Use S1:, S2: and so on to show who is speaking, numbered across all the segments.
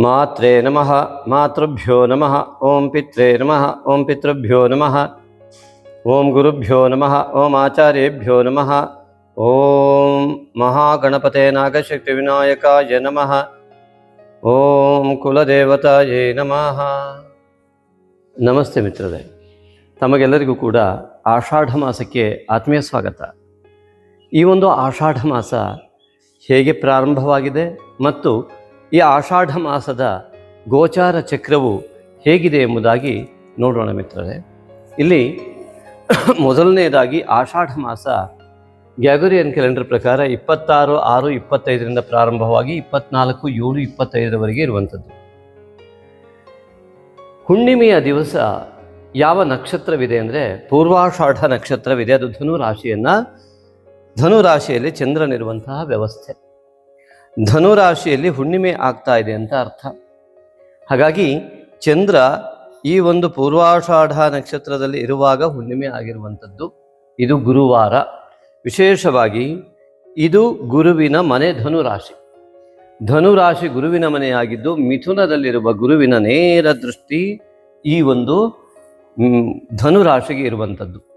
S1: ಮಾತ್ರೇ ನಮಃ ಮಾತೃಭ್ಯೋ ನಮಃ ಓಂ ಪಿತ್ರೇ ನಮಃ ಓಂ ಪಿತೃಭ್ಯೋ ನಮಃ ಓಂ ಗುರುಭ್ಯೋ ನಮಃ ಓಂ ಆಚಾರ್ಯೇಭ್ಯೋ ನಮಃ ಓಂ ಮಹಾಗಣಪತೆ ನಾಗಶಕ್ತಿ ವಿನಾಯಕಾಯ ನಮಃ ಓಂ ಕುಲದೇವತಾಯೇ ನಮಃ ನಮಸ್ತೆ ಮಿತ್ರರೇ ತಮಗೆಲ್ಲರಿಗೂ ಕೂಡ ಆಷಾಢ ಮಾಸಕ್ಕೆ ಆತ್ಮೀಯ ಸ್ವಾಗತ. ಈ ಒಂದು ಆಷಾಢ ಮಾಸ ಹೇಗೆ ಪ್ರಾರಂಭವಾಗಿದೆ ಮತ್ತು ಈ ಆಷಾಢ ಮಾಸದ ಗೋಚಾರ ಚಕ್ರವು ಹೇಗಿದೆ ಎಂಬುದಾಗಿ ನೋಡೋಣ ಮಿತ್ರರೇ. ಇಲ್ಲಿ ಮೊದಲನೆಯದಾಗಿ ಆಷಾಢ ಮಾಸ ಗ್ಯಾಗೋರಿಯನ್ ಕ್ಯಾಲೆಂಡರ್ ಪ್ರಕಾರ ಇಪ್ಪತ್ತಾರು, ಆರು, ಇಪ್ಪತ್ತೈದರಿಂದ ಪ್ರಾರಂಭವಾಗಿ ಇಪ್ಪತ್ನಾಲ್ಕು, ಏಳು, ಇಪ್ಪತ್ತೈದರವರೆಗೆ ಇರುವಂಥದ್ದು. ಹುಣ್ಣಿಮೆಯ ದಿವಸ ಯಾವ ನಕ್ಷತ್ರವಿದೆ ಅಂದರೆ ಪೂರ್ವಾಷಾಢ ನಕ್ಷತ್ರವಿದೆ. ಅದು ಧನು ಧನುರಾಶಿಯಲ್ಲಿ ಧನು ರಾಶಿಯಲ್ಲಿ ಚಂದ್ರನಿರುವಂತಹ ವ್ಯವಸ್ಥೆ. ಧನು ರಾಶಿಯಲ್ಲಿ ಹುಣ್ಣಿಮೆ ಆಗ್ತಾ ಇದೆ ಅಂತ ಅರ್ಥ. ಹಾಗಾಗಿ ಚಂದ್ರ ಈ ಒಂದು ಪೂರ್ವಾಷಾಢ ನಕ್ಷತ್ರದಲ್ಲಿ ಇರುವಾಗ ಹುಣ್ಣಿಮೆ ಆಗಿರುವಂಥದ್ದು. ಇದು ಗುರುವಾರ. ವಿಶೇಷವಾಗಿ ಇದು ಗುರುವಿನ ಮನೆ ಧನುರಾಶಿ. ಧನುರಾಶಿ ಗುರುವಿನ ಮನೆಯಾಗಿದ್ದು ಮಿಥುನದಲ್ಲಿರುವ ಗುರುವಿನ ನೇರ ದೃಷ್ಟಿ ಈ ಒಂದು ಧನುರಾಶಿಗೆ ಇರುವಂಥದ್ದು.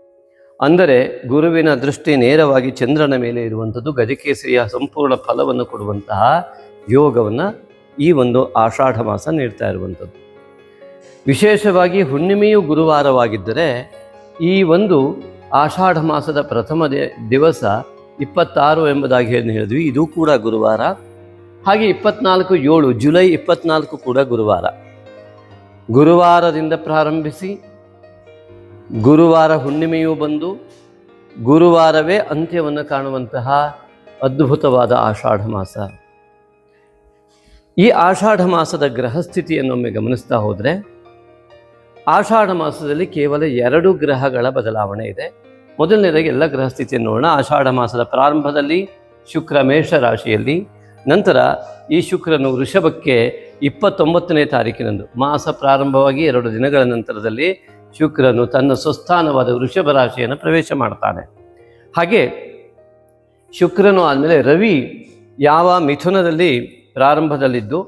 S1: ಅಂದರೆ ಗುರುವಿನ ದೃಷ್ಟಿ ನೇರವಾಗಿ ಚಂದ್ರನ ಮೇಲೆ ಇರುವಂಥದ್ದು, ಗಜಕೇಸರಿಯ ಸಂಪೂರ್ಣ ಫಲವನ್ನು ಕೊಡುವಂತಹ ಯೋಗವನ್ನು ಈ ಒಂದು ಆಷಾಢ ಮಾಸ ನೀಡ್ತಾ ಇರುವಂಥದ್ದು. ವಿಶೇಷವಾಗಿ ಹುಣ್ಣಿಮೆಯು ಗುರುವಾರವಾಗಿದ್ದರೆ ಈ ಒಂದು ಆಷಾಢ ಮಾಸದ ಪ್ರಥಮ ದಿವಸ ಇಪ್ಪತ್ತಾರು ಎಂಬುದಾಗಿ ಹೇಳಿದ್ವಿ. ಇದು ಕೂಡ ಗುರುವಾರ. ಹಾಗೆ ಇಪ್ಪತ್ನಾಲ್ಕು ಏಳು, ಜುಲೈ ಇಪ್ಪತ್ನಾಲ್ಕು ಕೂಡ ಗುರುವಾರ. ಗುರುವಾರದಿಂದ ಪ್ರಾರಂಭಿಸಿ ಗುರುವಾರ ಹುಣ್ಣಿಮೆಯೂ ಬಂದು ಗುರುವಾರವೇ ಅಂತ್ಯವನ್ನು ಕಾಣುವಂತಹ ಅದ್ಭುತವಾದ ಆಷಾಢ ಮಾಸ. ಈ ಆಷಾಢ ಮಾಸದ ಗ್ರಹಸ್ಥಿತಿಯನ್ನೊಮ್ಮೆ ಗಮನಿಸ್ತಾ ಹೋದರೆ, ಆಷಾಢ ಮಾಸದಲ್ಲಿ ಕೇವಲ ಎರಡು ಗ್ರಹಗಳ ಬದಲಾವಣೆ ಇದೆ. ಮೊದಲನೇದಾಗಿ ಎಲ್ಲ ಗ್ರಹಸ್ಥಿತಿಯನ್ನು ನೋಡೋಣ. ಆಷಾಢ ಮಾಸದ ಪ್ರಾರಂಭದಲ್ಲಿ ಶುಕ್ರ, ಮೇಷ ರಾಶಿಯಲ್ಲಿ, ನಂತರ ಈ ಶುಕ್ರನು ವೃಷಭಕ್ಕೆ ಇಪ್ಪತ್ತೊಂಬತ್ತನೇ ತಾರೀಕಿನಂದು. ಮಾಸ ಪ್ರಾರಂಭವಾಗಿ ಎರಡು ದಿನಗಳ ನಂತರದಲ್ಲಿ ಶುಕ್ರನು ತನ್ನ ಸ್ವಸ್ಥಾನವಾದ ವೃಷಭ ರಾಶಿಯನ್ನು ಪ್ರವೇಶ ಮಾಡ್ತಾನೆ. ಹಾಗೆ ಶುಕ್ರನು ಆದಮೇಲೆ ರವಿ ಯಾವ ಮಿಥುನದಲ್ಲಿ ಪ್ರಾರಂಭದಲ್ಲಿದ್ದು,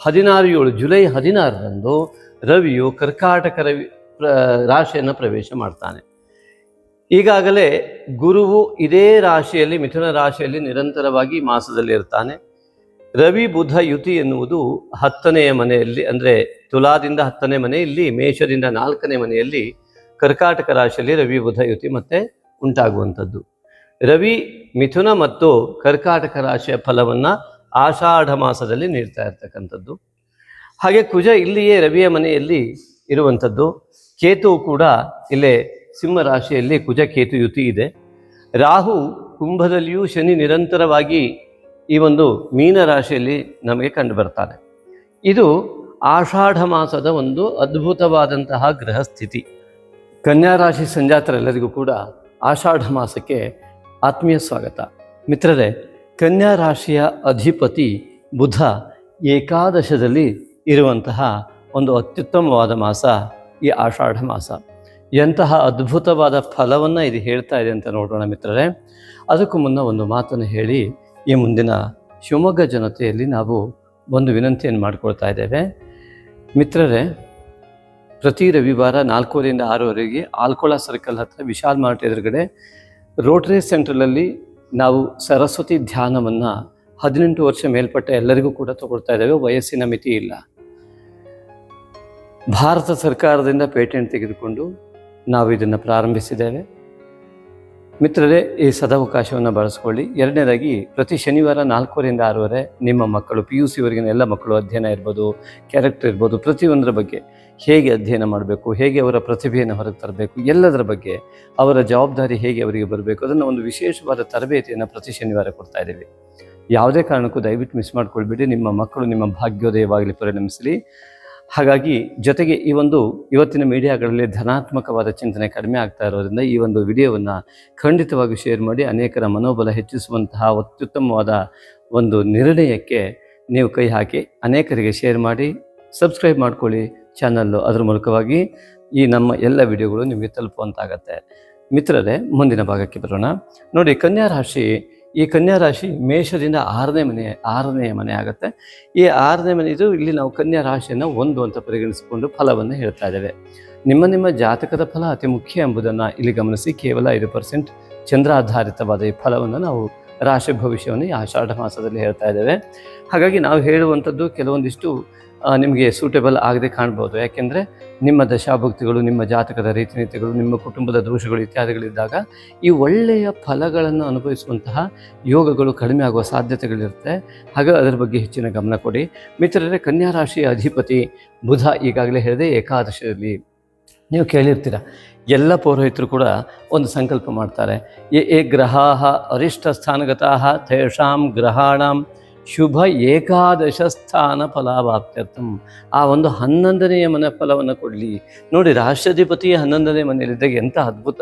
S1: ಹದಿನಾರು ಏಳು ಜುಲೈ ಹದಿನಾರರಂದು ರವಿಯು ಕರ್ಕಾಟಕ ರವಿ ರಾಶಿಯನ್ನು ಪ್ರವೇಶ ಮಾಡ್ತಾನೆ. ಈಗಾಗಲೇ ಗುರುವು ಇದೇ ರಾಶಿಯಲ್ಲಿ, ಮಿಥುನ ರಾಶಿಯಲ್ಲಿ ನಿರಂತರವಾಗಿ ಮಾಸದಲ್ಲಿ ಇರ್ತಾನೆ ರವಿ ಬುಧ ಯುತಿ ಎನ್ನುವುದು ಹತ್ತನೆಯ ಮನೆಯಲ್ಲಿ, ಅಂದರೆ ತುಲಾದಿಂದ ಹತ್ತನೇ ಮನೆಯಲ್ಲಿ, ಮೇಷದಿಂದ ನಾಲ್ಕನೇ ಮನೆಯಲ್ಲಿ ಕರ್ಕಾಟಕ ರಾಶಿಯಲ್ಲಿ ರವಿ ಬುಧ ಯುತಿ ಮತ್ತೆ ಉಂಟಾಗುವಂಥದ್ದು. ರವಿ ಮಿಥುನ ಮತ್ತು ಕರ್ಕಾಟಕ ರಾಶಿಯ ಫಲವನ್ನು ಆಷಾಢ ಮಾಸದಲ್ಲಿ ನೀಡ್ತಾ ಇರ್ತಕ್ಕಂಥದ್ದು. ಹಾಗೆ ಕುಜ ಇಲ್ಲಿಯೇ ರವಿಯ ಮನೆಯಲ್ಲಿ ಇರುವಂಥದ್ದು. ಕೇತು ಕೂಡ ಇಲ್ಲೇ ಸಿಂಹ ರಾಶಿಯಲ್ಲಿ ಕುಜ ಕೇತು ಯುತಿ ಇದೆ. ರಾಹು ಕುಂಭದಲ್ಲಿಯೂ ಶನಿ ನಿರಂತರವಾಗಿ ಈ ಒಂದು ಮೀನ ರಾಶಿಯಲ್ಲಿ ನಮಗೆ ಕಂಡು ಬರ್ತಾನೆ. ಇದು ಆಷಾಢ ಮಾಸದ ಒಂದು ಅದ್ಭುತವಾದಂತಹ ಗ್ರಹ ಸ್ಥಿತಿ ಕನ್ಯಾ ರಾಶಿ ಸಂಜಾತರೆಲ್ಲರಿಗೂ ಕೂಡ ಆಷಾಢ ಮಾಸಕ್ಕೆ ಆತ್ಮೀಯ ಸ್ವಾಗತ. ಮಿತ್ರರೇ, ಕನ್ಯಾ ರಾಶಿಯ ಅಧಿಪತಿ ಬುಧ ಏಕಾದಶದಲ್ಲಿ ಇರುವಂತಹ ಒಂದು ಅತ್ಯುತ್ತಮವಾದ ಮಾಸ ಈ ಆಷಾಢ ಮಾಸ. ಎಂತಹ ಅದ್ಭುತವಾದ ಫಲವನ್ನು ಇದು ಹೇಳ್ತಾ ಇದೆ ಅಂತ ನೋಡೋಣ ಮಿತ್ರರೇ. ಅದಕ್ಕೂ ಮುನ್ನ ಒಂದು ಮಾತನ್ನು ಹೇಳಿ ಈ ಮುಂದಿನ ಶಿವಮೊಗ್ಗ ಜನತೆಯಲ್ಲಿ ನಾವು ಒಂದು ವಿನಂತಿಯನ್ನು ಮಾಡಿಕೊಳ್ತಾ ಇದ್ದೇವೆ. ಮಿತ್ರರೇ, ಪ್ರತಿ ರವಿವಾರ ನಾಲ್ಕೂವರೆಯಿಂದ ಆರೂವರೆಗೆ ಆಲ್ಕೊಳ ಸರ್ಕಲ್ ಹತ್ರ ವಿಶಾಲ್ ಮಾರ್ಟ್ ಎದುರುಗಡೆ ರೋಟರಿ ಸೆಂಟ್ರಲಲ್ಲಿ ನಾವು ಸರಸ್ವತಿ ಧ್ಯಾನವನ್ನು ಹದಿನೆಂಟು ವರ್ಷ ಮೇಲ್ಪಟ್ಟ ಎಲ್ಲರಿಗೂ ಕೂಡ ತಗೊಳ್ತಾ ಇದ್ದೇವೆ. ವಯಸ್ಸಿನ ಮಿತಿ ಇಲ್ಲ. ಭಾರತ ಸರ್ಕಾರದಿಂದ ಪೇಟೆಂಟ್ ತೆಗೆದುಕೊಂಡು ನಾವು ಇದನ್ನು ಪ್ರಾರಂಭಿಸಿದ್ದೇವೆ. ಮಿತ್ರರೇ, ಈ ಸದಾವಕಾಶವನ್ನು ಬಳಸ್ಕೊಳ್ಳಿ. ಎರಡನೇದಾಗಿ, ಪ್ರತಿ ಶನಿವಾರ ನಾಲ್ಕೂವರೆಯಿಂದ ಆರೂವರೆ ನಿಮ್ಮ ಮಕ್ಕಳು ಪಿ ಯು ಸಿವರೆಗಿನ ಎಲ್ಲ ಮಕ್ಕಳು ಅಧ್ಯಯನ ಇರ್ಬೋದು ಕ್ಯಾರೆಕ್ಟರ್ ಇರ್ಬೋದು, ಪ್ರತಿಯೊಂದರ ಬಗ್ಗೆ ಹೇಗೆ ಅಧ್ಯಯನ ಮಾಡಬೇಕು, ಹೇಗೆ ಅವರ ಪ್ರತಿಭೆಯನ್ನು ಹೊರಗೆ ತರಬೇಕು, ಎಲ್ಲದರ ಬಗ್ಗೆ, ಅವರ ಜವಾಬ್ದಾರಿ ಹೇಗೆ ಅವರಿಗೆ ಬರಬೇಕು, ಅದನ್ನು ಒಂದು ವಿಶೇಷವಾದ ತರಬೇತಿಯನ್ನು ಪ್ರತಿ ಶನಿವಾರ ಕೊಡ್ತಾ ಇದ್ದೀವಿ. ಯಾವುದೇ ಕಾರಣಕ್ಕೂ ದಯವಿಟ್ಟು ಮಿಸ್ ಮಾಡ್ಕೊಳ್ಬೇಡಿ. ನಿಮ್ಮ ಮಕ್ಕಳು ನಿಮ್ಮ ಭಾಗ್ಯೋದಯವಾಗಲಿ ಪರಿಣಮಿಸಲಿ. ಹಾಗಾಗಿ ಜೊತೆಗೆ ಈ ಒಂದು ಇವತ್ತಿನ ಮೀಡಿಯಾಗಳಲ್ಲಿ ಧನಾತ್ಮಕವಾದ ಚಿಂತನೆ ಕಡಿಮೆ ಆಗ್ತಾ ಇರೋದ್ರಿಂದ ಈ ಒಂದು ವಿಡಿಯೋವನ್ನು ಖಂಡಿತವಾಗಿ ಶೇರ್ ಮಾಡಿ ಅನೇಕರ ಮನೋಬಲ ಹೆಚ್ಚಿಸುವಂತಹ ಅತ್ಯುತ್ತಮವಾದ ಒಂದು ನಿರ್ಣಯಕ್ಕೆ ನೀವು ಕೈ ಹಾಕಿ ಅನೇಕರಿಗೆ ಶೇರ್ ಮಾಡಿ, ಸಬ್ಸ್ಕ್ರೈಬ್ ಮಾಡ್ಕೊಳ್ಳಿ ಚಾನಲ್ಲು. ಅದರ ಮೂಲಕವಾಗಿ ಈ ನಮ್ಮ ಎಲ್ಲ ವಿಡಿಯೋಗಳು ನಿಮಗೆ ತಲುಪುವಂತಾಗತ್ತೆ. ಮಿತ್ರರೇ, ಮುಂದಿನ ಭಾಗಕ್ಕೆ ಬರೋಣ. ನೋಡಿ, ಕನ್ಯಾ ರಾಶಿ ಈ ಕನ್ಯಾ ರಾಶಿ ಮೇಷದಿಂದ ಆರನೇ ಮನೆ ಆರನೇ ಮನೆ ಆಗುತ್ತೆ. ಈ ಆರನೇ ಮನೆ ಇದು ಇಲ್ಲಿ ನಾವು ಕನ್ಯಾ ರಾಶಿಯನ್ನು ಒಂದು ಅಂತ ಪರಿಗಣಿಸಿಕೊಂಡು ಫಲವನ್ನು ಹೇಳ್ತಾ ಇದ್ದೇವೆ. ನಿಮ್ಮ ನಿಮ್ಮ ಜಾತಕದ ಫಲ ಅತಿ ಮುಖ್ಯ ಎಂಬುದನ್ನು ಇಲ್ಲಿ ಗಮನಿಸಿ. ಕೇವಲ ಐದು ಪರ್ಸೆಂಟ್ ಚಂದ್ರಾಧಾರಿತವಾದ ಈ ಫಲವನ್ನು ನಾವು ರಾಶಿ ಭವಿಷ್ಯವನ್ನು ಈ ಆಷಾಢ ಮಾಸದಲ್ಲಿ ಹೇಳ್ತಾ ಇದ್ದೇವೆ. ಹಾಗಾಗಿ ನಾವು ಹೇಳುವಂಥದ್ದು ಕೆಲವೊಂದಿಷ್ಟು ನಿಮಗೆ ಸೂಟೇಬಲ್ ಆಗದೆ ಕಾಣ್ಬೋದು. ಯಾಕೆಂದರೆ ನಿಮ್ಮ ದಶಾಭಕ್ತಿಗಳು, ನಿಮ್ಮ ಜಾತಕದ ರೀತಿನೀತಿಗಳು, ನಿಮ್ಮ ಕುಟುಂಬದ ದೋಷಗಳು ಇತ್ಯಾದಿಗಳಿದ್ದಾಗ ಈ ಒಳ್ಳೆಯ ಫಲಗಳನ್ನು ಅನುಭವಿಸುವಂತಹ ಯೋಗಗಳು ಕಡಿಮೆ ಆಗುವ ಸಾಧ್ಯತೆಗಳಿರುತ್ತೆ. ಹಾಗೆ ಅದರ ಬಗ್ಗೆ ಹೆಚ್ಚಿನ ಗಮನ ಕೊಡಿ. ಮಿತ್ರರೇ, ಕನ್ಯಾ ರಾಶಿಯ ಅಧಿಪತಿ ಬುಧ ಈಗಾಗಲೇ ಹೇಳಿದೆ, ಏಕಾದಶಿಯಲ್ಲಿ ನೀವು ಕೇಳಿರ್ತೀರ. ಎಲ್ಲ ಪೌರೋಹಿತರು ಕೂಡ ಒಂದು ಸಂಕಲ್ಪ ಮಾಡ್ತಾರೆ. ಎ ಎ ಗ್ರಹಾ, ಅರಿಷ್ಟ ಸ್ಥಾನಗತಃ, ತೇಷಾಂ ಗ್ರಹಾಣಂ ಶುಭ ಏಕಾದಶ ಸ್ಥಾನ ಫಲಾಭಾಪ್ತ್ಯರ್ಥಂ ಆ ಒಂದು ಹನ್ನೊಂದನೆಯ ಮನೆ ಫಲವನ್ನು ಕೊಡಲಿ. ನೋಡಿ ರಾಷ್ಟ್ರಾಧಿಪತಿಯ ಹನ್ನೊಂದನೇ ಮನೆಯಲ್ಲಿದ್ದಾಗ ಎಂಥ ಅದ್ಭುತ.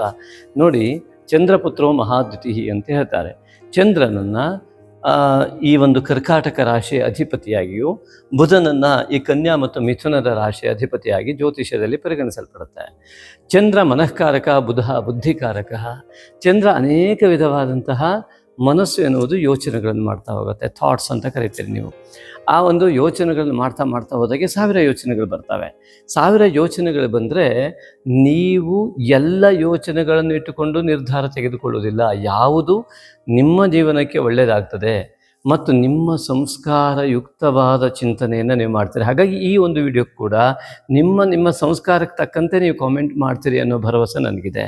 S1: ನೋಡಿ, ಚಂದ್ರಪುತ್ರೋ ಮಹಾದ್ಯುತಿ ಅಂತ ಹೇಳ್ತಾರೆ. ಚಂದ್ರನನ್ನು ಈ ಒಂದು ಕರ್ಕಾಟಕ ರಾಶಿಯ ಅಧಿಪತಿಯಾಗಿಯೂ, ಬುಧನನ್ನು ಈ ಕನ್ಯಾ ಮತ್ತು ಮಿಥುನದ ರಾಶಿಯ ಅಧಿಪತಿಯಾಗಿ ಜ್ಯೋತಿಷ್ಯದಲ್ಲಿ ಪರಿಗಣಿಸಲ್ಪಡುತ್ತೆ. ಚಂದ್ರ ಮನಃಕಾರಕ, ಬುಧ ಬುದ್ಧಿಕಾರಕ. ಚಂದ್ರ ಅನೇಕ ವಿಧವಾದಂತಹ ಮನಸ್ಸು ಎನ್ನುವುದು ಯೋಚನೆಗಳನ್ನು ಮಾಡ್ತಾ ಹೋಗುತ್ತೆ ಥಾಟ್ಸ್ ಅಂತ ಕರಿತೀರಿ ನೀವು. ಆ ಒಂದು ಯೋಚನೆಗಳನ್ನು ಮಾಡ್ತಾ ಮಾಡ್ತಾ ಹೋದಾಗೆ ಸಾವಿರ ಯೋಚನೆಗಳು ಬರ್ತವೆ. ಸಾವಿರ ಯೋಚನೆಗಳು ಬಂದರೆ ನೀವು ಎಲ್ಲ ಯೋಚನೆಗಳನ್ನು ಇಟ್ಟುಕೊಂಡು ನಿರ್ಧಾರ ತೆಗೆದುಕೊಳ್ಳುವುದಿಲ್ಲ. ಯಾವುದು ನಿಮ್ಮ ಜೀವನಕ್ಕೆ ಒಳ್ಳೆಯದಾಗ್ತದೆ. ಮತ್ತು ನಿಮ್ಮ ಸಂಸ್ಕಾರಯುಕ್ತವಾದ ಚಿಂತನೆಯನ್ನು ನೀವು ಮಾಡ್ತೀರಿ. ಹಾಗಾಗಿ ಈ ಒಂದು ವಿಡಿಯೋ ಕೂಡ ನಿಮ್ಮ ನಿಮ್ಮ ಸಂಸ್ಕಾರಕ್ಕೆ ತಕ್ಕಂತೆ ನೀವು ಕಾಮೆಂಟ್ ಮಾಡ್ತೀರಿ ಅನ್ನೋ ಭರವಸೆ ನನಗಿದೆ.